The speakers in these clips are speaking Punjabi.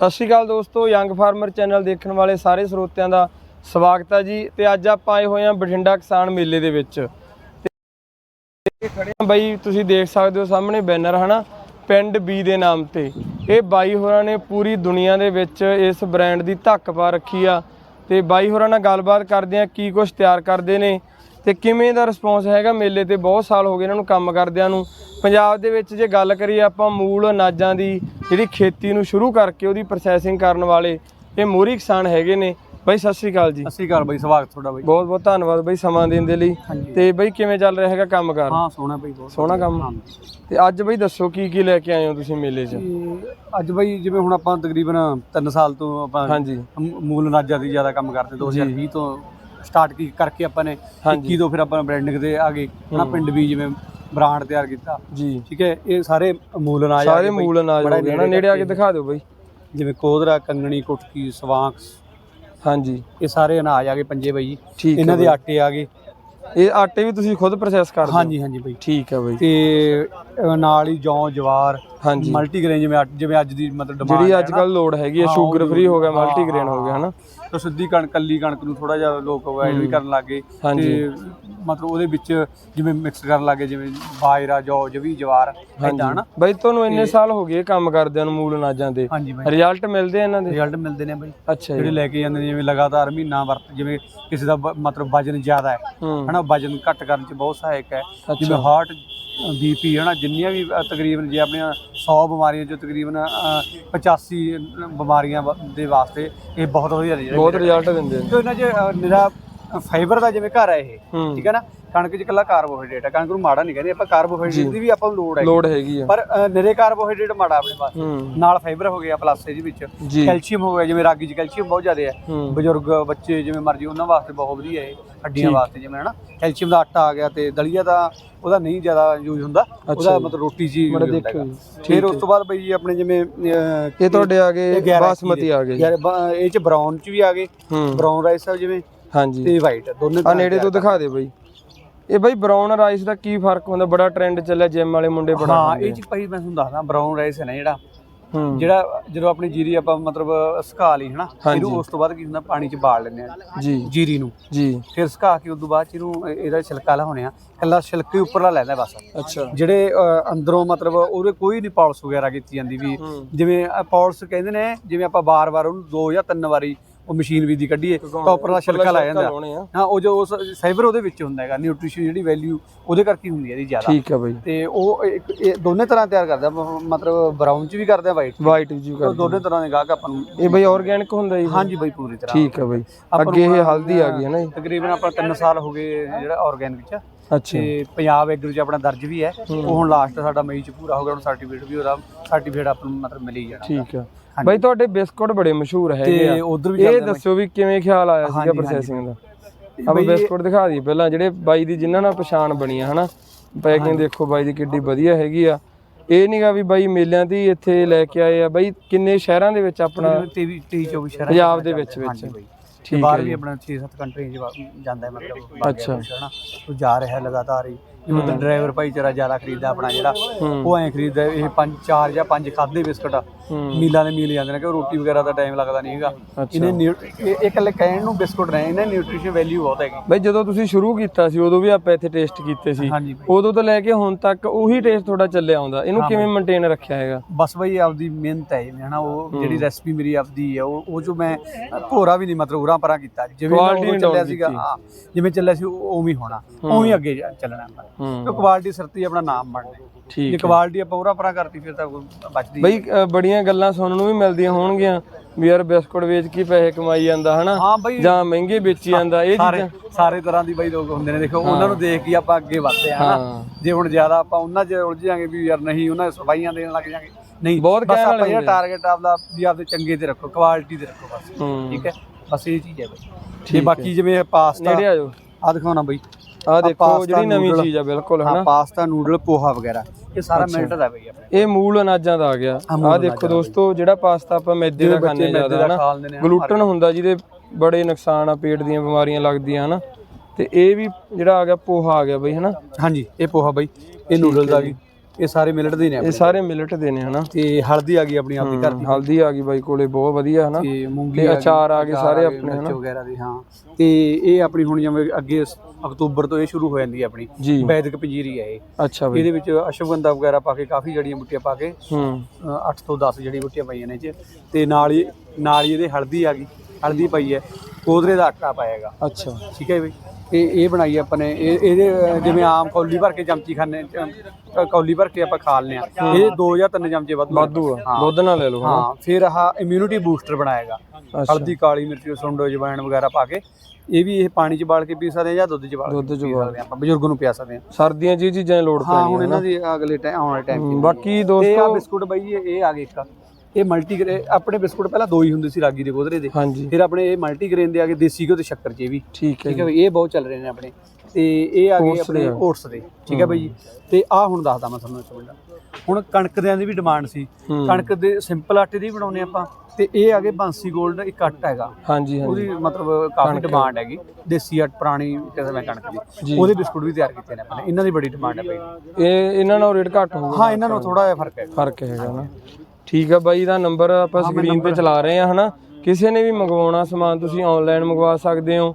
ਸਤਿ ਸ਼੍ਰੀ ਅਕਾਲ ਦੋਸਤੋ, ਯੰਗ ਫਾਰਮਰ ਚੈਨਲ ਦੇਖਣ ਵਾਲੇ ਸਾਰੇ ਸਰੋਤਿਆਂ ਦਾ ਸਵਾਗਤ ਹੈ ਜੀ ਤੇ ਅੱਜ ਆਪਾਂ ਆਏ ਹੋਏ ਹਾਂ ਬਠਿੰਡਾ ਕਿਸਾਨ ਮੇਲੇ ਦੇ ਵਿੱਚ। ਤੇ ਖੜੇ ਹਾਂ ਬਾਈ, ਤੁਸੀਂ ਦੇਖ ਸਕਦੇ ਹੋ ਸਾਹਮਣੇ ਬੈਨਰ, ਹਨਾ? ਪਿੰਡ ਬੀ ਦੇ ਨਾਮ ਤੇ। ਇਹ ਬਾਈ ਹੋਰਾਂ ਨੇ ਪੂਰੀ ਦੁਨੀਆ ਦੇ ਵਿੱਚ ਇਸ ਬ੍ਰਾਂਡ ਦੀ ਧੱਕ ਪਾ ਰੱਖੀ ਆ। ਤੇ ਬਾਈ ਹੋਰਾਂ ਨਾਲ ਗੱਲਬਾਤ ਕਰਦੇ ਆ ਕੀ ਕੁਝ ਤਿਆਰ ਕਰਦੇ ਨੇ। ਤੇ ਕਿਵੇਂ ਦਾ ਰਿਸਪੌਂਸ ਹੈਗਾ? ਮੇਲੇ ਤੇ ਬਹੁਤ ਸਾਲ ਹੋ ਗਏ ਇਹਨਾਂ ਨੂੰ ਕੰਮ ਕਰਦਿਆਂ ਨੂੰ। ਪੰਜਾਬ ਦੇ ਵਿੱਚ ਜੇ ਗੱਲ ਕਰੀਏ ਆਪਾਂ ਮੂਲ ਅਨਾਜਾਂ ਦੀ ਜਿਹੜੀ ਖੇਤੀ ਨੂੰ ਸ਼ੁਰੂ ਕਰਕੇ ਉਹਦੀ ਪ੍ਰੋਸੈਸਿੰਗ ਕਰਨ ਵਾਲੇ ਇਹ ਮੋਰੀ ਕਿਸਾਨ ਹੈਗੇ ਨੇ। ਬਾਈ ਸਤਿ ਸ਼੍ਰੀ ਅਕਾਲ ਜੀ। ਸਤਿ ਸ਼੍ਰੀ ਅਕਾਲ ਬਾਈ ਸਵਾਗਤ ਤੁਹਾਡਾ ਬਾਈ। ਬਹੁਤ ਬਹੁਤ ਧੰਨਵਾਦ ਬਾਈ ਸਮਾਂ ਦੇਣ ਦੇ ਲਈ। ਤੇ ਬਾਈ ਕਿਵੇਂ ਚੱਲ ਰਿਹਾ ਹੈਗਾ ਕੰਮਕਾਰ ਹਾਂ ਸੋਹਣਾ ਬਾਈ ਬਹੁਤ ਸੋਹਣਾ ਕੰਮ। ਤੇ ਅੱਜ ਬਈ ਦੱਸੋ ਕੀ ਕੀ ਲੈ ਕੇ ਆਏ ਹੋ ਤੁਸੀਂ ਮੇਲੇ 'ਚ? ਅੱਜ ਬਾਈ ਜਿਵੇਂ ਹੁਣ ਆਪਾਂ ਤਕਰੀਬਨ 3 ਸਾਲ ਤੋਂ ਆਪਾਂ ਹਾਂਜੀ। ਮੂਲ ਅਨਾਜਾਂ ਦੀ ਜ਼ਿਆਦਾ ਕੰਮ ਕਰਦੇ 2020 ਤੋਂ ਸਟਾਰਟ ਕੀ ਕਰਕੇ ਆਪਾਂ ਨੇ ਹਾਂਜੀ। 21 ਤੋਂ ਫਿਰ ਆਪਾਂ ਬ੍ਰਾਂਡਿੰਗ ਤੇ ਆ ਗਏ। ਹਨਾ ਪਿੰਡ ਵੀ ਜਿਵੇਂ ਬ੍ਰਾਂਡ ਤਿਆਰ ਕੀਤਾ। ਜੀ। ਠੀਕ ਹੈ ਇਹ ਸਾਰੇ ਮੂਲ ਅਨਾਜ ਸਾਰੇ। ਮੂਲ ਅਨਾਜ ਹੋ ਗਏ ਨਾ ਨੇੜੇ ਆ ਕੇ ਦਿਖਾ ਦਿਓ ਬਾਈ। ਜਿਵੇਂ ਕੋਦਰਾ ਕੰਗਣੀ ਕੁਟਕੀ ਸਵਾਂਕਸ ਹਾਂਜੀ। ਇਹ ਸਾਰੇ ਅਨਾਜ ਆ ਗਏ ਪੰਜੇ ਬਾਈ। ਇਹਨਾਂ ਦੇ। ਆਟੇ ਆ ਗਏ। ਇਹ ਆਟੇ ਵੀ ਤੁਸੀਂ ਖੁਦ ਪ੍ਰੋਸੈਸ ਕਰਦੇ ਹੋ? ਹਾਂਜੀ ਹਾਂਜੀ ਬਾਈ। ਠੀਕ ਹੈ ਬਾਈ। ਤੇ ਨਾਲ ਹੀ ਜੌਂ ਜਵਾਰ ਹਾਂਜੀ। ਮਲਟੀ ਗ੍ਰੇਨ ਜਿਵੇਂ ਅੱਜ- ਜਿਵੇਂ ਅੱਜ ਦੀ ਮਤਲਬ ਡਿਮਾਂਡ ਜਿਹੜੀ ਅੱਜ ਕੱਲ ਲੋਡ ਹੈਗੀ ਹੈ ਹਾਂ, ਸ਼ੂਗਰ ਉਹ ਫ੍ਰੀ ਹੋ ਗਿਆ ਮਲਟੀ ਗ੍ਰੇਨ ਹਾਂ, ਗਿਆ ਹਨਾ? ਤਾਂ ਸਿੱਧੀ ਕਣਕ ਕੱਲੀ ਕਣਕ ਨੂੰ ਥੋੜਾ ਜਿਹਾ ਲੋਕ ਅਵਾਇਡ ਵੀ ਕਰਨ ਲੱਗੇ ਹਾਂਜੀ। ਮਤਲਬ ਉਹਦੇ ਵਿੱਚ ਜਿਵੇਂ ਮਿਕਸ ਕਰਨ ਲੱਗੇ ਜਿਵੇਂ ਬਾਜਰਾ ਜੌ ਜਵੀ ਜਵਾਰ ਏਦਾਂ ਹਨਾ? ਬਾਈ ਤੁਹਾਨੂੰ ਇੰਨੇ ਸਾਲ ਹੋ ਗਏ ਕੰਮ ਕਰਦਿਆਂ ਨੂੰ ਮੂਲ ਅਨਾਜਾਂ ਦੇ ਹਾਂਜੀ ਬਾਈ। ਰਿਜ਼ਲਟ ਮਿਲਦੇ ਆ ਇਹਨਾਂ ਦੇ? ਰਿਜ਼ਲਟ ਮਿਲਦੇ ਨੇ ਬਾਈ। ਅੱਛਾ ਜਿਹੜੇ ਜੀ ਲੈ ਕੇ ਜਾਂਦੇ ਨੇ ਜਿਵੇਂ ਲਗਾਤਾਰ ਮਹੀਨਾ ਵਰਤ ਜਿਵੇਂ ਕਿਸੇ ਦਾ ਬ- ਮਤਲਬ ਵਜਨ ਜ਼ਿਆਦਾ ਹੈ ਹੂੰ। ਹਨਾ? ਵਜਨ ਘੱਟ ਕਰਨ ਚ ਬਹੁਤ ਸਹਾਇਕ ਹੈ। ਜਿਵੇਂ ਹਾਰਟ ਬੀਪੀ ਹਨਾ? ਜਿੰਨੀਆਂ ਵੀ ਅ, ਤਕਰੀਬਨ ਜੇ ਆਪਣੀਆਂ 100 ਬਿਮਾਰੀਆਂ ਚੋਂ ਤਕਰੀਬਨ ਅ, 85 ਬਿਮਾਰੀਆਂ ਵਾ- ਦੇ ਵਾਸਤੇ ਇਹ ਬਹੁਤ ਵਧੀਆ ਜਿਹੜੇ ਬਹੁਤ ਰਿਜ਼ਲਟ ਦਿੰਦੇ ਨੇ ਜੋ ਇਹਨਾਂ 'ਚ ਅ, ਨਿਰਾ ਫਾਈਬਰ ਦਾ ਜਿਵੇਂ ਘਰ ਹੈ ਇਹ ਠੀਕ ਹੈ ਨਾ? ਕਣਕ 'ਚ ਇਕੱਲਾ ਕਾਰਬੋਹਾਈਡਰੇਟ ਹੈ ਕਣਕ ਨੂੰ ਮਾੜਾ ਨਹੀਂ ਕਹਿੰਦੇ ਆਪਾਂ ਕਾਰਬੋਹਾਈਡਰੇਟ ਦੀ ਵੀ ਆਪਾਂ ਨੂੰ ਲੋੜ ਹੈ ਹੈਗੀ ਆ। ਪਰ ਨਿਰੇ ਕਾਰਬੋਹਾਈਡਰੇਟ ਮਾੜਾ ਆਪਣੇ ਪਾਸ ਨਾਲ ਫਾਈਬਰ ਹੋ ਗਿਆ ਪਲੱਸ ਇਹਦੇ ਵਿੱਚ। ਕੈਲਸ਼ੀਅਮ ਹੋ ਗਿਆ ਜਿਵੇਂ ਰਾਗੀ 'ਚ ਕੈਲਸ਼ੀਅਮ ਬਹੁਤ ਜ਼ਿਆਦਾ ਹੈ। ਬਜ਼ੁਰਗ ਬੱਚੇ ਜਿਵੇਂ ਮਰਜ਼ੀ ਉਹਨਾਂ ਵਾਸਤੇ ਬਹੁਤ ਵਧੀਆ ਹੈ ਹੱਡੀਆਂ ਵਾਸਤੇ ਜਿਵੇਂ ਹਨਾ? ਕੈਲਸ਼ੀਅਮ ਦਾ ਆਟਾ ਆ ਗਿਆ ਤੇ ਦਲੀਆ ਦਾ ਉਹਦਾ ਨਹੀਂ ਜ਼ਿਆਦਾ ਯੂਜ਼ ਹੁੰਦਾ। ਉਹਦਾ। ਮਤਲਬ ਰੋਟੀ। ਜੀ। ਫਿਰ ਉਸ ਤੋਂ ਬਾਅਦ ਬਈ ਜੀ ਆਪਣੇ ਜਿਵੇਂ ਇਹ ਤੁਹਾਡੇ ਆ ਗਏ ਬਾਸਮਤੀ ਆ ਗਏ। ਯਾਰ ਇਹ 'ਚ ਬਰਾਊਨ 'ਚ ਵੀ ਆ ਗਏ। ਬਰਾਊਨ ਰਾਈਸ ਆ ਜਿਵੇਂ। ਹਾਂਜੀ। ਤੇ ਵਾਈਟ ਦੋਨੇ ਆ ਨੇੜੇ ਤੋਂ ਦਿਖਾ ਦੇ ਬਾਈ। ਇਹ ਬਾਈ ਬਰਾਊਨ ਰਾਈਸ ਦਾ ਕੀ ਫ਼ਰਕ ਹੁੰਦਾ? ਬੜਾ ਟ੍ਰੈਂਡ ਚੱਲਿਆ ਜਿਮ ਵਾਲੇ ਮੁੰਡੇ ਬੜਾ ਹਾਂ ਇਹ ਚ ਭਾਈ ਮੈਂ ਤੁਹਾਨੂੰ ਦੱਸਦਾ ਬਰਾਊਨ ਰਾਈਸ ਹੈ ਨਾ ਜਿਹੜਾ ਜਿਹੜਾ ਜਦੋਂ ਆਪਣੀ ਜੀਰੀ ਆਪਾਂ ਮਤਲਬ ਸੁਕਾ ਲਈ ਹਨਾ। ਇਹਨੂੰ ਉਸ ਤੋਂ ਬਾਅਦ ਕੀ ਹੁੰਦਾ ਪਾਣੀ ਚ ਬਾਲ ਲੈਂਦੇ ਆ ਜੀ। ਜੀਰੀ ਨੂੰ। ਜੀ। ਫਿਰ ਸੁਕਾ ਕੇ ਉਸ ਤੋਂ ਬਾਅਦ ਚ ਇਹਨੂੰ ਇਹ- ਇਹਦਾ ਛਿਲਕਾ ਲਾਉਣੇ ਆ ਕੱਲਾ ਛਿਲਕੇ ਉੱਪਰਲਾ ਲੈਂਦਾ ਬਸ। ਅੱਛਾ। ਜਿਹੜੇ ਅੰਦਰੋਂ ਮਤਲਬ ਉਹਦੇ ਕੋਈ ਨਹੀਂ ਪਾਲਿਸ਼ ਵਗੈਰਾ ਕੀਤੀ ਜਾਂਦੀ ਵੀ ਜਿਵੇਂ ਪਾਲਿਸ਼ ਕਹਿੰਦੇ ਨੇ ਜਿਵੇਂ ਆਪਾਂ ਬਾਰ-ਬਾਰ ਉਹਨੂੰ ਦੋ ਜਾਂ ਤਿੰਨ ਵਾਰੀ ਉਹ ਮਸ਼ੀਨ ਵੀ ਦੀ ਕੱਢੀਏ ਤਾਂ ਉੱਪਰਲਾ ਛਿਲਕਾ ਲਾ ਜਾਂਦਾ। ਹਾਂ ਉਹ ਜੋ ਉਸ ਫਾਈਬਰ ਉਹਦੇ ਵਿੱਚ ਹੁੰਦਾ ਹੈਗਾ ਨਿਊਟ੍ਰੀਸ਼ਨ ਜਿਹੜੀ ਵੈਲਿਊ ਉਹਦੇ ਕਰਕੇ ਹੀ ਹੁੰਦੀ ਹੈ ਇਹਦੀ ਜ਼ਿਆਦਾ। ਠੀਕ ਆ ਬਾਈ। ਤੇ ਉਹ ਇੱਕ- ਇਹ ਦੋਨੇ ਤਰ੍ਹਾਂ ਤਿਆਰ ਕਰਦੇ ਮਤਲਬ ਬਰਾਊਨ ਚ ਵੀ ਕਰਦੇ ਆ ਵਾਈਟ ਵਾਈਟ ਜੀ ਕਰ ਦੋਨੇ ਤਰ੍ਹਾਂ ਦੇ ਗਾਹਕ ਆਪਾਂ ਨੂੰ ਇਹ ਬਾਈ ਆਰਗੈਨਿਕ ਹੁੰਦਾ ਜੀ। ਹਾਂਜੀ ਬਾਈ ਪੂਰੀ ਤਰ੍ਹਾਂ। ਠੀਕ ਆ ਬਾਈ। ਅੱਗੇ ਇਹ ਹਲਦੀ ਆ ਗਈ ਹੈ ਨਾ ਜੀ। ਤਕਰੀਬਨ ਆਪਾਂ 3 ਸਾਲ ਹੋ ਗਏ ਜਿਹੜਾ ਆਰਗੈਨਿਕ ਚ। ਅੱਛਾ। ਤੇ ਪੰਜਾਬ ਐਗਰੀ ਚ ਆਪਣਾ ਦਰਜ ਵੀ ਹੈ। ਉਹ ਹੁਣ ਲਾਸਟ ਸਾਡਾ ਮਈ ਚ ਪੂਰਾ ਹੋ ਗਿਆ ਹੁਣ ਸਰਟੀਫਿਕੇਟ ਵੀ ਉਹਦਾ ਸਰਟੀਫਿਕੇਟ ਆਪਾਂ ਨੂੰ ਮਤਲਬ ਮਿਲੀ ਜਾਣਾ। ਠੀਕ ਆ। ਬਾਈ ਤੁਹਾਡੇ ਬਿਸਕੁਟ ਬੜੇ ਮਸ਼ਹੂਰ ਹੈਗੇ ਤੇ ਆ। ਉਧਰ ਵੀ ਇਹ ਦੱਸੋ ਵੀ ਕਿਵੇਂ ਖਿਆਲ ਆਇਆ ਸੀਗਾ ਹਾਂਜੀ, ਪ੍ਰੋਸੈਸਿੰਗ ਦਾ? ਬਾਈ ਆਪਾਂ ਇਹ- ਬਿਸਕੁਟ ਦਿਖਾ ਦਈਏ ਪਹਿਲਾਂ ਜਿਹੜੇ ਬਾਈ ਦੀ ਜਿਨ੍ਹਾਂ ਨਾਲ ਪਛਾਣ ਬਣੀ ਆ ਹਨਾ? ਪੈਕਿੰਗ ਦੇਖੋ ਬਾਈ ਦੀ ਕਿੱਡੀ ਵਧੀਆ ਹੈਗੀ ਆ। ਇਹ ਨਹੀਂਗਾ ਵੀ ਬਾਈ ਮੇਲਿਆਂ ਦੀ ਇੱਥੇ ਲੈ ਕੇ ਆਏ ਆ। ਬਾਈ ਕਿੰਨੇ ਸ਼ਹਿਰਾਂ ਦੇ ਵਿੱਚ ਆਪਣਾ 23 23 24 ਸ਼ਹਿਰਾਂ ਪੰਜਾਬ ਦੇ ਵਿੱਚ- ਹਾਂਜੀ ਵਿੱਚ। ਬਾਈ। ਠੀਕ ਹੈ ਬਾਹਰ ਜੀ। ਵੀ ਆਪਣਾ 6-7 ਕੰਟਰੀਆਂ ਚ ਵਾ- ਜਾਂਦਾ ਹੈ ਮਤਲਬ ਅੱਛਾ। ਹਨਾ ਉਹ ਜਾ ਰਿਹਾ ਹੈ ਲਗਾਤਾਰ ਹੀ ਜਿਵੇਂ ਤਾਂ ਡਰਾਈਵਰ ਭਾਈਚਾਰਾ ਜ਼ਿਆਦਾ ਖਰੀਦਦਾ ਆਪਣਾ ਜਿਹੜਾ ਉਹ ਐਂ ਖਰੀਦਦਾ ਇਹ ਪੰਜ ਚਾਰ ਜਾਂ ਪੰਜ ਖਾਦੇ ਬਿਸਕਟ ਮੀਲਾਂ ਦੇ ਮੀਲ ਜਾਂਦੇ ਨੇ ਕਿ ਰੋਟੀ ਵਗੈਰਾ ਦਾ ਟਾਈਮ ਲੱਗਦਾ ਨਹੀਂ ਹੈਗਾ। ਇਹਨੇ ਨਿਊ- ਇਹ ਇਹ ਇਕੱਲੇ ਕਹਿਣ ਨੂੰ ਬਿਸਕੁਟ ਨੇ ਇਹਨੇ ਨਿਊਟ੍ਰੀਸ਼ਨ ਵੈਲਿਊ ਬਹੁਤ ਹੈਗੀ। ਬਾਈ ਜਦੋਂ ਤੁਸੀਂ ਸ਼ੁਰੂ ਕੀਤਾ ਸੀ ਉਦੋਂ ਵੀ ਆਪਾਂ ਇੱਥੇ ਟੇਸਟ ਕੀਤੇ ਸੀ। ਹਾਂਜੀ ਬਾਈ। ਉਦੋਂ ਤੋਂ ਲੈ ਕੇ ਹੁਣ ਤੱਕ ਉਹੀ ਟੇਸਟ ਤੁਹਾਡਾ ਚੱਲਿਆ ਆਉਂਦਾ। ਇਹਨੂੰ ਕਿਵੇਂ ਮੇਨਟੇਨ ਰੱਖਿਆ ਹੈਗਾ? ਬਸ ਬਈ ਆਪਦੀ ਮਿਹਨਤ ਹੈ ਜਿਵੇਂ ਹਨਾ ਉਹ ਜਿਹੜੀ ਰੈਸਪੀ ਮੇਰੀ ਆਪਦੀ ਹੈ ਉਹ ਉਹ ਜੋ ਮੈਂ ਭੋਰਾ ਵੀ ਨਹੀਂ ਮਤਲਬ ਉਰਾਂ ਪਰਾਂ ਕੀਤਾ। ਜਿਵੇਂ Quality ਨਹੀਂ ਚੱਲਿਆ ਸੀਗਾ ਕੀਤੀ। ਹਾਂ ਜਿਵੇਂ ਚੱਲਿਆ ਸੀ ਉਹ- ਉਵੇਂ ਹੀ ਹੋਣਾ। ਉਵੇਂ ਹੀ ਅੱਗੇ ਜਾ- ਚੱਲਣਾ ਆਪਾਂ। ਹੂੰ ਕਿਉਂ ਕੁਆਲਿਟੀ ਸਰਤੀ ਆਪਣਾ ਨਾਮ ਬਣਨਾ ਜੇ ਠੀਕ ਹੈ। ਕੁਆਲਿਟੀ ਆਪਾਂ ਉਰਾਂ ਪਰਾਂ ਕਰਤੀ ਫਿਰ ਤਾਂ ਬਚਦੀ ਬਈ ਅ, ਬੜੀਆਂ ਗੱਲਾਂ ਸੁਣਨ ਨੂੰ ਵੀ ਮਿਲਦੀਆਂ ਹੋਣਗੀਆਂ ਵੀ ਯਾਰ ਬਿਸਕੁਟ ਵੇਚ ਕੇ ਪੈਸੇ ਕਮਾਈ ਜਾਂਦਾ ਹਨਾ? ਹਾਂ ਬਈ। ਜਾਂ ਮਹਿੰਗੇ ਵੇਚੀ ਜਾਂਦਾ ਇਹ ਸਾਰੇ ਚੀਜ਼ਾਂ ਸਾਰੇ ਤਰ੍ਹਾਂ ਦੀ ਬਈ ਲੋਕ ਹੁੰਦੇ ਨੇ। ਦੇਖੋ ਉਹਨਾਂ ਨੂੰ ਦੇਖ ਕੇ ਆਪਾਂ ਅੱਗੇ ਵਧਦੇ ਆ ਹਨਾ? ਹਾਂ। ਜੇ ਹੁਣ ਜ਼ਿਆਦਾ ਆਪਾਂ ਉਹਨਾਂ 'ਚ ਉਲਝ ਜਾਾਂਗੇ ਵੀ ਯਾਰ ਨਹੀਂ ਉਹਨਾਂ ਦੇ ਸਫਾਈਆਂ ਦੇਣ ਲੱਗ ਜਾਾਂਗੇ। ਨਹੀਂ ਬਹੁਤ ਬਸ ਕਹਿਣ ਆਪਾਂ ਜਿਹੜਾ ਹੁੰਦੇ। ਟਾਰਗੇਟ ਆਪਦਾ ਵੀ ਆਪਦੇ ਚੰਗੇ ਤੇ ਰੱਖੋ ਕੁਆਲਿਟੀ ਤੇ ਰੱਖੋ ਬਸ। ਹੂੰ। ਠੀਕ ਹੈ? ਬਸ ਇਹ ਚੀਜ਼ ਹੈ ਬਈ। ਠੀਕ ਤੇ। ਬਾਕੀ ਜਿਵੇਂ ਪਾਸਤਾ ਨੇੜੇ ਆ ਜਾਓ। ਆ ਦਿਖਾਉਣਾ ਬਈ। ਆ ਦੇਖੋ ਪਾਸਤਾ, ਜਿਹੜੀ ਨਵੀਂ। ਚੀਜ਼ ਆ ਬਿਲਕੁਲ ਹਨਾ? ਪਾਸਤਾ ਨੂਡਲ ਪੋਹਾ ਵਗੈਰਾ। ਇਹ ਸਾਰਾ ਮਿਲਟਦਾ ਬਈ ਆਪਣੇ ਇਹ ਮੂਲ ਅਨਾਜਾਂ ਦਾ ਆ ਗਿਆ। ਆ ਦੇਖੋ ਦਾ ਦੋਸਤੋ ਜਿਹੜਾ ਪਾਸਤਾ ਆਪਾਂ ਮੈਦੇ ਦਾ ਖਾਂਦੇ ਜ਼ਿਆਦਾ ਦਾ ਹਨਾ? ਗਲੂਟਨ ਹੁੰਦਾ ਜਿਹਦੇ ਬੜੇ ਨੁਕਸਾਨ ਆ ਪੇਟ ਦੀਆਂ ਬਿਮਾਰੀਆਂ ਲੱਗਦੀਆਂ ਹਨਾ? ਤੇ ਇਹ ਵੀ ਜਿਹੜਾ ਆ ਗਿਆ ਪੋਹਾ ਆ ਗਿਆ ਬਈ ਹਨਾ? ਹਾਂਜੀ ਇਹ ਪੋਹਾ ਬਈ ਇਹ ਨੂਡਲ ਦਾ ਵੀ। ਇਹ ਸਾਰੇ ਮਿਲਟ ਦੇ ਨੇ ਇਹ ਆਪਣੇ। ਸਾਰੇ ਮਿਲਟ ਦੇ ਨੇ ਹਨਾ? ਤੇ ਹਲਦੀ ਆ ਗਈ ਆਪਣੀ ਘਰ ਦੀ। ਹਲਦੀ ਆ ਗਈ ਬਾਈ ਕੋਲੇ ਬਹੁਤ ਵਧੀਆ ਹਨਾ? ਤੇ ਮੂੰਗੀ ਤੇ ਅਚਾਰ ਆ ਗਏ ਸਾਰੇ ਆਪਣੇ ਹਨਾ? ਵਗੈਰਾ ਦੇ ਹਾਂ। ਤੇ ਇਹ ਆਪਣੀ ਹੁਣ ਜਿਵੇਂ ਅੱਗੇ ਸ- ਅਕਤੂਬਰ ਤੋਂ ਇਹ ਸ਼ੁਰੂ ਹੋ ਜਾਂਦੀ ਹੈ ਆਪਣੀ। ਜੀ। ਵੈਦਿਕ ਪੰਜੀਰੀ ਹੈ ਇਹ। ਅੱਛਾ ਬਾਈ। ਇਹਦੇ ਵਿੱਚ ਅਸ਼ਵਗੰਧਾ ਵਗੈਰਾ ਪਾ ਕੇ ਕਾਫੀ ਜੜੀਆਂ ਬੂਟੀਆਂ ਪਾ ਕੇ ਹੂੰ। 8 ਤੋਂ 10 ਜੜੀ ਬੂਟੀਆਂ ਪਾਈਆਂ ਨੇ ਇਹ 'ਚ। ਤੇ ਨਾਲ ਹੀ ਨਾਲ ਹੀ ਇਹਦੇ ਹਲਦੀ ਆ ਗਈ। ਹਲਦੀ ਪਾਈ ਹੈ। ਕੋਦਰੇ ਦਾ ਆਟਾ ਪਾਏਗਾ ਅੱਛਾ। ਠੀਕ ਹੈ ਬਈ? ਇਹ ਇਹ ਬਣਾਈ ਆਪਾਂ ਨੇ ਇਹ ਇਹਦੇ ਜਿਵੇਂ ਆਮ ਕੌਲੀ ਭਰ ਕੇ ਚਮਚੀ ਖਾਣੇ ਕੌਲੀ ਭਰ ਕੇ ਆਪਾਂ ਖਾ ਲੈਂਦੇ ਆ। ਇਹ ਦੋ ਜਾਂ ਤਿੰਨ ਚਮਚੇ ਵਾਧੂ ਆ। ਵਾਧੂ ਆ। ਦੁੱਧ ਨਾਲ ਲੈ ਲਓ ਹਾਂ ਫਿਰ ਆਹ ਇਮਿਊਨਿਟੀ ਬੂਸਟਰ ਬਣਾਏਗਾ। ਹਲਦੀ ਕਾਲੀ ਮਿਰਚ ਸੁੰਡੋ ਜਵੈਣ ਵਗੈਰਾ ਪਾ ਕੇ ਇਹ ਵੀ ਇਹ ਪਾਣੀ ਚ ਬਾਲ ਕੇ ਪੀ ਸਕਦੇ ਆ ਜਾਂ ਦੁੱਧ ਚ ਬਾਲ ਦੁੱਧ ਚ ਬਾਲ। ਆ। ਆਪਾਂ ਬਜ਼ੁਰਗ ਨੂੰ ਪਿਆ ਸਕਦੇ ਆ। ਸਰਦੀਆਂ ਇਹ ਚੀਜ਼ਾਂ ਲੋੜ ਹਾਂ ਪੈਣੀ ਹੁਣ ਹੈ ਇਹਨਾਂ ਦੀ ਅਗਲੇ ਟਾਈਮ ਆਉਣ ਵਾਲੇ ਟਾਈਮ ਬਾਕੀ ਤੇ ਆ। ਦੋਸਤੋ ਬਿਸਕੁਟ ਬਾਈ ਇਹ ਇਹ ਆ ਗਏ ਇੱਕ। ਇਹ ਮਲਟੀ ਆਪਣੇ ਬਿਸਕੁਟ ਪਹਿਲਾਂ ਦੋ ਹੀ ਹੁੰਦੇ ਸੀ ਰਾਗੀ ਦੇ ਗੋਦਰੇ ਦੇ। ਹਾਂਜੀ। ਫਿਰ ਆਪਣੇ ਇਹ ਮਲਟੀ ਗ੍ਰੇਨ ਦੇ ਆ ਗਏ ਦੇਸੀ ਘਿਓ ਤੇ ਸ਼ੱਕਰ ਚ ਇਹ ਵੀ। ਠੀਕ ਹੈ ਠੀਕ ਹੈ ਬਈ ਇਹ ਬਹੁਤ ਚੱਲ ਰਹੇ ਨੇ ਆਪਣੇ। ਤੇ ਇਹ ਆ ਗਏ ਆਪਣੇ। ਓਟਸ ਦੇ। ਠੀਕ ਹੈ ਬਈ। ਤੇ ਆ ਹੁਣ ਦੱਸਦਾ ਮੈਂ ਤੁਹਾਨੂੰ ਇੱਕ ਮਿੰਟ। ਹੁਣ ਕਣਕ ਦਿਆਂ ਦੀ ਵੀ ਡਿਮਾਂਡ ਸੀ। ਕਣਕ ਦੇ ਸਿੰਪਲ ਆਟੇ ਦੀ ਵੀ ਬਣਾਉਂਦੇ ਆਪਾਂ। ਤੇ ਇਹ ਆ ਗਏ ਬਾਂਸੀ 골ਡ ਇੱਕ ਆਟਾ ਹੈਗਾ। ਹਾਂਜੀ ਹਾਂਜੀ। ਉਹਦੀ ਮਤਲਬ ਕਾਫੀ ਡਿਮਾਂਡ ਹੈਗੀ। ਦੇਸੀ ਆਟ ਪੁਰਾਣੀ ਕਿਸਮ ਕਣਕ। ਦੀ। ਉਹਦੇ ਬਿਸਕੁਟ ਵੀ ਤਿਆਰ ਕੀਤੇ ਨੇ ਆਪਾਂ ਨੇ ਇਹਨਾਂ ਦੀ ਬੜੀ ਡਿਮਾਂਡ ਹੈ ਬਈ। ਇਹ ਇਹਨਾਂ ਨਾਲ ਰੇਟ ਘੱਟ ਹੋਊਗਾ। ਹਾਂ ਇਹਨਾਂ ਨੂੰ ਥੋੜਾ ਜਿਹਾ ਫ਼ਰਕ ਹੈ। ਫ਼ਰਕ ਹੈਗਾ ਨਾ। ਠੀਕ ਆ ਬਾਈ ਦਾ ਨੰਬਰ ਆਪਾਂ ਸਕਰੀਨ ਤੇ ਚਲਾ ਰਹੇ ਆ ਹਨਾ? ਕਿਸੇ ਨੇ ਵੀ ਮੰਗਵਾਉਣਾ ਸਮਾਨ ਤੁਸੀਂ ਆਨਲਾਈਨ ਮੰਗਵਾ ਸਕਦੇ ਹੋ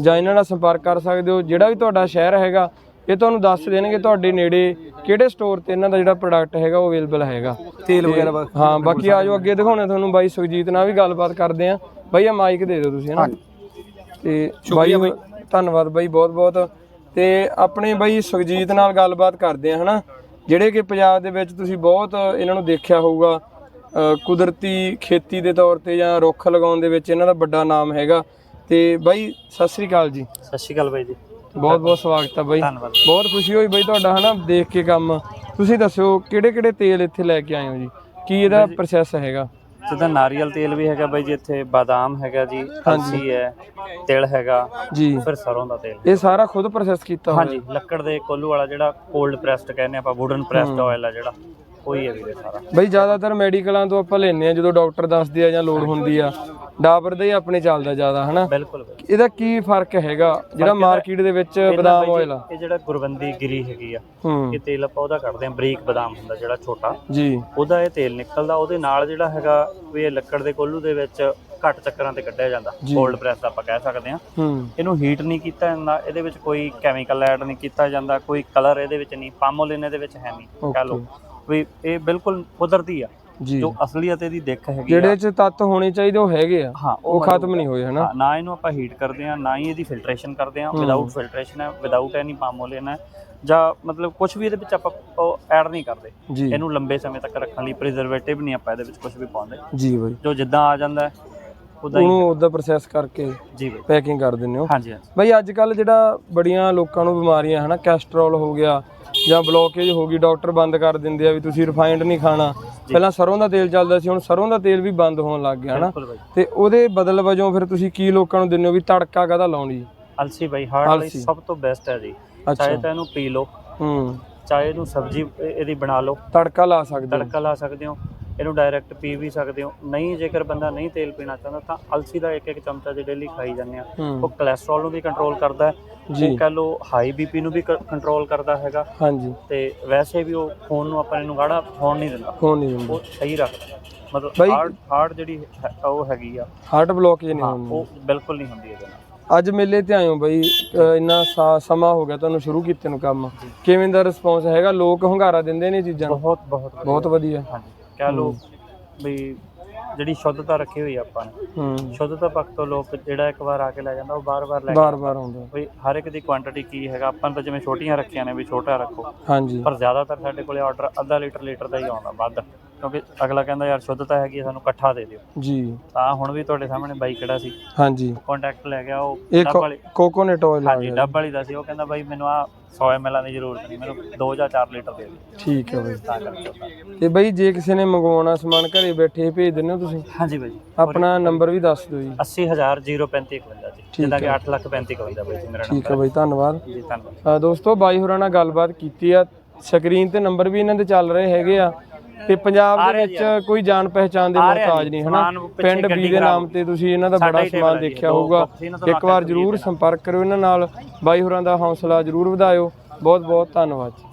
ਜਾਂ ਇਹਨਾਂ ਨਾਲ ਸੰਪਰਕ ਕਰ ਸਕਦੇ ਹੋ। ਜਿਹੜਾ ਵੀ ਤੁਹਾਡਾ ਸ਼ਹਿਰ ਹੈਗਾ ਇਹ ਤੁਹਾਨੂੰ ਦੱਸ ਦੇਣਗੇ ਤੁਹਾਡੇ ਨੇੜੇ ਕਿਹੜੇ ਸਟੋਰ ਤੇ ਇਹਨਾਂ ਦਾ ਜਿਹੜਾ ਪ੍ਰੋਡਕਟ ਹੈਗਾ ਉਹ ਅਵੇਲੇਬਲ ਹੈਗਾ। ਤੇਲ ਵਗੈਰਾ ਹਾਂ ਬਾਕੀ ਆਜੋ ਅੱਗੇ ਦਿਖਾਉਣੇ ਤੁਹਾਨੂੰ ਬਾਈ ਸੁਖਜੀਤ ਨਾਲ ਵੀ ਗੱਲਬਾਤ ਕਰਦੇ ਆ। ਬਾਈ ਆ ਮਾਈਕ ਦੇ ਦਿਓ ਤੁਸੀਂ ਹਨਾ? ਤੇ ਬਾਈ ਧੰਨਵਾਦ ਬਾਈ ਬਹੁਤ ਬਹੁਤ ਤੇ ਆਪਣੇ ਬਾਈ ਸੁਖਜੀਤ ਨਾਲ ਗੱਲਬਾਤ ਕਰਦੇ ਆ ਹਨਾ? ਜਿਹੜੇ ਕਿ ਪੰਜਾਬ ਦੇ ਵਿੱਚ ਤੁਸੀਂ ਬਹੁਤ ਇਹਨਾਂ ਨੂੰ ਦੇਖਿਆ ਹੋਊਗਾ ਕੁਦਰਤੀ ਖੇਤੀ ਦੇ ਤੌਰ ਤੇ ਜਾਂ ਰੁੱਖ ਲਗਾਉਣ ਦੇ ਵਿੱਚ ਇਹਨਾਂ ਦਾ ਵੱਡਾ ਨਾਮ ਹੈਗਾ। ਤੇ ਬਾਈ ਸਤਿ ਸ੍ਰੀ ਅਕਾਲ ਜੀ। ਸਤਿ ਸ਼੍ਰੀ ਅਕਾਲ ਬਾਈ ਜੀ। ਬਹੁਤ ਬਹੁਤ ਸਵਾਗਤ ਹੈ ਬਾਈ। ਬਹੁਤ ਖੁਸ਼ੀ ਹੋਈ ਬਾਈ ਤੁਹਾਡਾ ਹਨਾ ਦੇਖ ਕੇ ਕੰਮ। ਤੁਸੀਂ ਦੱਸਿਓ ਕਿਹੜੇ ਕਿਹੜੇ ਤੇਲ ਇੱਥੇ ਲੈ ਕੇ ਆਏ ਹੋ ਜੀ? ਕੀ ਇਹਦਾ ਪ੍ਰੋਸੈਸ ਹੈਗਾ? ਜਿੱਦਾਂ ਨਾਰੀਅਲ ਤੇਲ ਵੀ ਹੈਗਾ ਬਾਈ ਜੀ ਇੱਥੇ ਬਾਦਾਮ ਹੈਗਾ ਜੀ ਅਲਸੀ ਹੈ ਤਿਲ ਹੈਗਾ ਜੀ। ਫਿਰ ਸਰੋਂ ਦਾ ਤੇਲ। ਇਹ ਸਾਰਾ ਖੁਦ ਪ੍ਰੋਸੈਸ ਕੀਤਾ ਹੋਇਆ। ਹਾਂਜੀ ਲੱਕੜ ਦੇ ਕੋਲੂ ਵਾਲਾ ਜਿਹੜਾ ਕੋਲਡ ਪ੍ਰੈਸਡ ਕਹਿੰਦੇ ਆਪਾਂ ਵੁਡਨ ਪ੍ਰੈਸਡ ਆਇਲ ਆ ਜਿਹੜਾ ਉਹੀ ਹੈ ਵੀਰੇ ਸਾਰਾ। ਬਈ ਜ਼ਿਆਦਾਤਰ ਮੈਡੀਕਲਾਂ ਤੋਂ ਆਪਾਂ ਲੈਨੇ ਆ ਜਦੋਂ ਡਾਕਟਰ ਦੱਸਦੇ ਆ ਜਾਂ ਲੋੜ ਹੁੰਦੀ ਆ। ਡਾਬਰ ਦਾ ਹੀ ਆਪਣੇ ਚੱਲਦਾ ਜ਼ਿਆਦਾ ਹਨਾ? ਬਿਲਕੁਲ ਇਹਦਾ ਕੀ ਫ਼ਰਕ ਹੈਗਾ? ਜਿਹੜਾ ਮਾਰਕੀਟ ਦੇ ਵਿੱਚ ਬਦਾਮ ਆਇਲ ਆ। ਇਹ ਜਿਹੜਾ ਗੁਰਬੰਦੀ ਗਿਰੀ ਹੈਗੀ ਆ ਹੂੰ। ਇਹ ਤੇਲ ਆਪਾਂ ਉਹਦਾ ਕੱਢਦੇ ਆ ਬਰੀਕ ਬਦਾਮ ਹੁੰਦਾ ਜਿਹੜਾ ਛੋਟਾ। ਜੀ। ਉਹਦਾ ਇਹ ਤੇਲ ਨਿਕਲਦਾ ਉਹਦੇ ਨਾਲ ਜਿਹੜਾ ਹੈਗਾ ਵੀ ਇਹ ਲੱਕੜ ਦੇ ਕੋਲੂ ਦੇ ਵਿੱਚ ਘੱਟ ਚੱਕਰਾਂ ਤੇ ਕੱਢਿਆ ਜਾਂਦਾ। ਕੋਲਡ ਪ੍ਰੈਸ ਆਪਾਂ ਕਹਿ ਸਕਦੇ ਆ ਹੂੰ। ਇਹਨੂੰ ਹੀਟ ਨਹੀਂ ਕੀਤਾ ਜਾਂਦਾ ਇਹਦੇ ਵਿੱਚ ਕੋਈ ਕੈਮੀਕਲ ਐਡ ਨਹੀਂ ਕੀਤਾ ਜਾਂਦਾ ਕੋਈ ਕਲਰ ਇਹਦੇ ਵਿੱਚ ਨਹੀਂ ਪਾਮੋਲਿਨ ਇਹਦੇ ਵਿੱਚ ਹੈ ਨਹੀਂ ਕਹ ਲਓ। ਵੀ ਇਹ ਬਿਲਕੁਲ ਕੁਦਰਤੀ ਆ। ਜੀ। ਜੋ ਅਸਲੀਅਤ ਇਹਦੀ ਦਿੱਖ ਹੈਗੀ ਆ। ਜਿਹੜੇ ਚ ਤੱਤ ਹੋਣੇ ਚਾਹੀਦੇ ਉਹ ਹੈਗੇ ਆ। ਹਾਂ ਉਹ ਖਤਮ ਨਹੀਂ ਹੋਏ ਹਨਾ? ਹਾਂ, ਨਾ ਇਹਨੂੰ ਆਪਾਂ ਹੀਟ ਕਰਦੇ ਆ ਨਾ ਹੀ ਇਹਦੀ ਫਿਲਟਰੇਸ਼ਨ ਕਰਦੇ ਆ ਵਿਦਆਊਟ ਫਿਲਟਰੇਸ਼ਨ ਹੈ ਵਿਦਆਊਟ ਐਨੀ ਪਾਮੋਲਿਨ ਹੈ। ਜਾਂ ਮਤਲਬ ਕੁਝ ਵੀ ਇਹਦੇ ਵਿੱਚ ਆਪਾਂ ਐਡ ਨਹੀਂ ਕਰਦੇ। ਜੀ। ਇਹਨੂੰ ਲੰਬੇ ਸਮੇਂ ਤੱਕ ਰੱਖਣ ਲਈ ਪ੍ਰੀਜ਼ਰਵੇਟਿਵ ਨਹੀਂ ਆਪਾਂ ਇਹਦੇ ਵਿੱਚ ਕੁਝ ਵੀ ਪਾਉਂਦੇ। ਜੀ ਬਾਈ। ਜੋ ਜਿੱਦਾਂ ਆ ਜਾਂਦਾ ਉਦਾਂ ਹੀ ਉਹਨੂੰ ਉਹਦਾ ਪ੍ਰੋਸੈਸ ਕਰਕੇ ਜੀ ਬਾਈ। ਪੈਕਿੰਗ ਕਰ ਦਿੰਦੇ ਹੋ। ਹਾਂਜੀ ਹਾਂਜੀ। ਬਈ ਅੱਜ ਕੱਲ ਜਿਹੜਾ ਬੜੀਆਂ ਲੋਕਾਂ ਨੂੰ ਬਿਮਾਰੀਆਂ ਹਨਾ ਕੈਸਟਰੋਲ ਹੋ ਗਿਆ ਜਾਂ ਬਲੋਕੇਜ ਹੋ ਗਈ ਡਾਕਟਰ ਬੰਦ ਕਰ ਦਿੰਦੇ ਆ ਵੀ ਤੁਸੀਂ ਰਿਫਾਈਨਡ ਨਹੀਂ ਖਾਣਾ। ਪਹਿਲਾਂ ਸਰੋਂ ਦਾ ਤੇਲ ਚੱਲਦਾ ਸੀ ਹੁਣ ਸਰੋਂ ਦਾ ਤੇਲ ਵੀ ਬੰਦ ਹੋਣ ਲੱਗ ਗਿਆ ਹਨਾ। ਬਿਲਕੁਲ ਬਾਈ। ਤੇ ਉਹਦੇ ਬਦਲ ਵਜੋਂ ਫਿਰ ਤੁਸੀਂ ਕੀ ਲੋਕਾਂ ਨੂੰ ਦਿੰਦੇ ਹੋ ਵੀ ਤੜਕਾ ਕਾਹਦਾ ਲਾਉਣੀ? ਅਲਸੀ ਬਾਈ ਹਾਰਟ ਲਈ ਅਲਸੀ। ਸਭ ਤੋਂ ਬੈਸਟ ਹੈ ਜੀ। ਚਾਹੇ ਤਾਂ ਇਹਨੂੰ ਪੀ ਲਓ। ਹੂੰ। ਚਾਹੇ ਇਹਨੂੰ ਸਬਜ਼ੀ ਇਹ- ਇਹਦੀ ਬਣਾ ਲਓ। ਤੜਕਾ ਲਾ ਸਕਦੇ ਹੋ। ਤੜਕਾ ਲਾ ਸਕਦੇ ਹੋ। ਇਹਨੂੰ ਡਾਇਰੈਕਟ ਪੀ ਵੀ ਸਕਦੇ ਹੋ। ਨਹੀਂ ਜੇਕਰ ਬੰਦਾ ਨਹੀਂ ਤੇਲ ਪੀਣਾ ਚਾਹੁੰਦਾ ਤਾਂ ਅਲਸੀ ਦਾ ਇੱਕ ਇੱਕ ਚਮਚਾ ਜੇ ਡੇਲੀ ਖਾਈ ਜਾਂਦੇ ਆ। ਉਹ ਕੋਲੇਸਟ੍ਰੋਲ ਨੂੰ ਵੀ ਕੰਟਰੋਲ ਕਰਦਾ ਹੈ। ਉਹ ਕਹ ਲਓ ਹਾਈ ਬੀਪੀ ਨੂੰ ਵੀ ਕੰਟਰੋਲ ਕਰਦਾ ਹੈਗਾ। ਹਾਂਜੀ। ਤੇ ਵੈਸੇ ਵੀ ਉਹ ਖੂਨ ਨੂੰ ਆਪਾਂ ਇਹਨੂੰ ਗਾੜਾ ਹੋਣ ਨਹੀਂ ਦਿੰਦਾ। ਹੋਣ ਨਹੀਂ ਦਿੰਦੇ। ਉਹ ਸਹੀ ਰੱਖਦਾ। ਮਤਲਬ ਹਾਰਟ ਹਾਰਟ ਜਿਹੜੀ ਉਹ ਹੈਗੀ ਆ। ਹਾਰਟ ਬਲੋਕੇਜ ਨਹੀਂ ਹੁੰਦੀ। ਉਹ ਬਿਲਕੁਲ ਨਹੀਂ ਹੁੰਦੀ ਇਹਦੇ ਨਾਲ। ਅੱਜ ਮੇਲੇ ਤੇ ਆਇਓ ਬਈ। ਇੰਨਾ ਸਮਾਂ ਹੋ ਗਿਆ ਤੁਹਾਨੂੰ ਸ਼ੁਰੂ ਕੀਤੇ ਨੂੰ ਕੰਮ। ਕਿਵੇਂ ਦਾ ਰਿਸਪੌਂਸ ਹੈਗਾ? ਲੋਕ ਹੰਗਾਰਾ ਦਿੰਦੇ ਨੇ ਚੀਜ਼ਾਂ ਨੂੰ? ਬਹੁਤ ਬਹੁਤ ਬਹੁਤ ਵਧੀਆ। ਹਾਂਜੀ। ਕਹਿ ਲਓ ਵੀ ਜਿਹੜੀ ਸ਼ੁੱਧਤਾ ਰੱਖੀ ਹੋਈ ਆ ਆਪਾਂ ਨੇ। ਹੂੰ। ਸ਼ੁੱਧਤਾ ਪੱਖ ਤੋਂ ਲੋਕ ਜਿਹੜਾ ਇੱਕ ਵਾਰ ਆ ਕੇ ਲੈ ਜਾਂਦਾ ਉਹ ਬਾਰ-ਬਾਰ ਲੈ ਕੇ ਬਾਰ-ਬਾਰ ਆਉਂਦਾ ਵੀ ਹਰ ਇੱਕ ਦੀ ਕੁਆਂਟੀਟੀ ਕੀ ਹੈਗਾ ਆਪਾਂ ਨੇ ਤਾਂ ਜਿਵੇਂ ਛੋਟੀਆਂ ਰੱਖੀਆਂ ਨੇ ਵੀ ਛੋਟਾ ਰੱਖੋ। ਹਾਂਜੀ। ਪਰ ਜ਼ਿਆਦਾਤਰ ਸਾਡੇ ਕੋਲੇ ਆਰਡਰ ਅੱਧਾ ਲੀਟਰ ਲੀਟਰ ਦਾ ਹੀ ਆਉਂਦਾ ਵੱਧ। ਕਿਉਂਕਿ ਅਗਲਾ ਕਹਿੰਦਾ ਯਾਰ ਸ਼ੁੱਧਤਾ ਹੈਗੀ ਸਾਨੂੰ ਇਕੱਠਾ ਦੇ ਦਿਓ। ਜੀ। ਤਾਂ ਹੁਣ ਵੀ ਤੁਹਾਡੇ ਸਾਹਮਣੇ ਬਾਈ ਕਿਹੜਾ ਸੀ। ਹਾਂਜੀ। ਕੰਟੈਕਟ ਲੈ ਗਿਆ ਉਹ ਇਹ ਡੱਬ ਵਾਲੀ ਕੋਕੋਨਟ ਆਇਲ ਆ ਹਾਂਜੀ ਗਿਆ। ਡੱਬ ਵਾਲੀ ਦਾ ਸੀ। ਉਹ ਕਹਿੰਦਾ ਬਾਈ ਮੈਨੂੰ ਆ 100 ml ਦੀ ਜ਼ਰੂਰਤ ਨਹੀਂ ਮੈਨੂੰ 2 ਜਾਂ 4 ਲੀਟਰ ਦੇ ਦਿਓ। ਠੀਕ ਹੈ ਬਈ। ਤਾਂ ਕਰਕੇ। ਤੇ ਬਈ ਜੇ ਕਿਸੇ ਨੇ ਮੰਗਵਾਉਣਾ ਸਮਾਨ ਘਰੇ ਬੈਠੇ ਭੇਜ ਦਿੰਦੇ ਹੋ ਤੁਸੀਂ? ਹਾਂਜੀ ਬਾਈ। ਆਪਣਾ ਨੰਬਰ ਵੀ ਦੱਸ ਦਿਓ ਜੀ। 8003551 ਜੀ। ਜਿੱਦਾਂ ਕਿ 8 ਲੱਖ 35 ਬਾਈ ਜੀ ਮੇਰਾ ਠੀਕ ਹੈ ਬਈ ਧੰਨਵਾਦ। ਜੀ ਧੰਨਵਾਦ। ਅ, ਦੋਸਤੋ ਬਾਈ ਹੋਰਾਂ ਨਾਲ ਗੱਲਬਾਤ ਕੀਤੀ ਆ। ਸਕਰੀਨ ਤੇ ਨੰਬਰ ਵੀ ਇਹਨਾਂ ਦੇ ਚੱਲ ਰਹੇ ਹੈਗੇ ਆ। ਤੇ ਪੰਜਾਬ ਦੇ ਵਿੱਚ ਕੋਈ ਜਾਣ ਪਹਿਚਾਨ ਦੇ ਮੁਹਤਾਜ ਨਹੀਂ ਹਨਾ? ਪਿੰਡ ਬੀ ਦੇ ਨਾਮ ਤੇ ਤੁਸੀਂ ਇਹਨਾਂ ਦਾ ਬੜਾ ਸਮਾਨ ਦੇਖਿਆ ਹੋਊਗਾ। ਇੱਕ ਵਾਰ ਜਰੂਰ ਸੰਪਰਕ ਕਰਿਓ ਇਹਨਾਂ ਨਾਲ ਬਾਈ ਹੋਰਾਂ ਦਾ ਹੌਸਲਾ ਜਰੂਰ ਵਧਾਇਓ। ਬਹੁਤ ਬਹੁਤ ਧੰਨਵਾਦ ਜੀ।